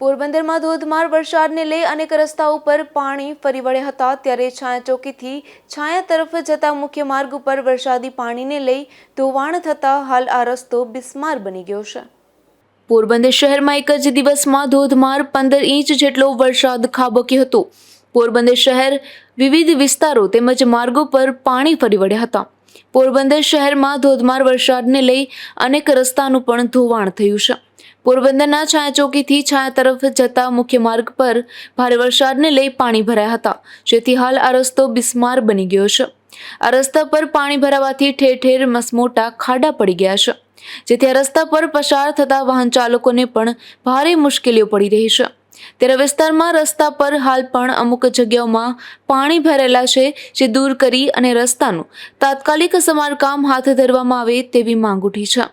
પોરબંદરમાં ધોધમાર વરસાદને લઈ અનેક રસ્તા ઉપર પાણી ફરી વળ્યા હતા. ત્યારે છાયા ચોકીથી છાયા તરફ જતા મુખ્ય માર્ગ ઉપર વરસાદી પાણીને લઈ ધોવાણ થતાં હાલ આ રસ્તો બિસ્માર બની ગયો છે. પોરબંદર શહેરમાં એક જ દિવસમાં ધોધમાર પંદર ઇંચ જેટલો વરસાદ ખાબક્યો હતો. પોરબંદર શહેર વિવિધ વિસ્તારો તેમજ માર્ગો પર પાણી ફરી વળ્યા હતા. પોરબંદર શહેરમાં ધોધમાર વરસાદને લઈ અનેક રસ્તાનું પણ ધોવાણ થયું છે. પોરબંદરના છાયા ચોકીથી છાયા તરફ જતા મુખ્ય માર્ગ પર ભારે વરસાદને લઈ પાણી ભરાયા હતા, જેથી હાલ આ રસ્તો બિસ્માર બની ગયો છે. આ રસ્તા પર પાણી ભરાવાથી ઠેર ઠેર મસમોટા ખાડા પડી ગયા છે, જેથી આ રસ્તા પર પસાર થતા વાહન ચાલકોને પણ ભારે મુશ્કેલીઓ પડી રહી છે. ત્યારે વિસ્તારમાં રસ્તા પર હાલ પણ અમુક જગ્યાઓમાં પાણી ભરેલા છે, જે દૂર કરી અને રસ્તાનું તાત્કાલિક સમારકામ હાથ ધરવામાં આવે તેવી માંગ ઉઠી છે.